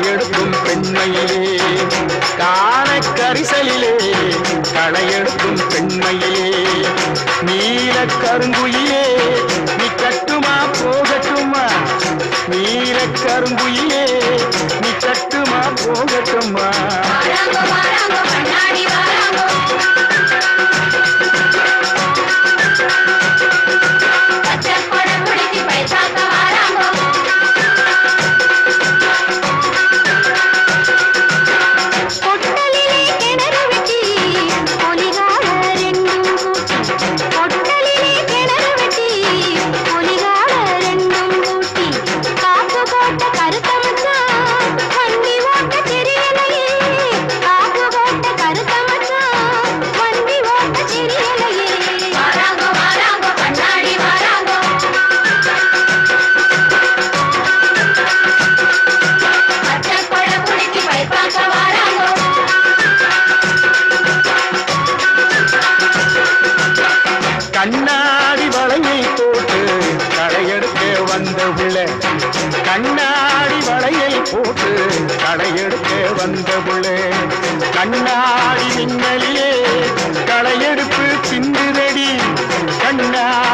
களையெடுக்கும் பெண்மையிலே. காண கரிசலிலே களையெடுக்கும் பெண்மையிலே. நீல கருங்குயிலே நீ கட்டுமா போகட்டுமா? நீல கருங்குயிலே நீ கட்டுமா போகட்டுமா? கண்ணாடி வளையை போட்டு களையெடுக்க வந்த உள்ள கண்ணாடி வளையை போட்டு களையெடுக்க வந்த புள்ள கண்ணாடி மின்னலிலே களையெடுப்பு பிந்துதடி கண்ணாடி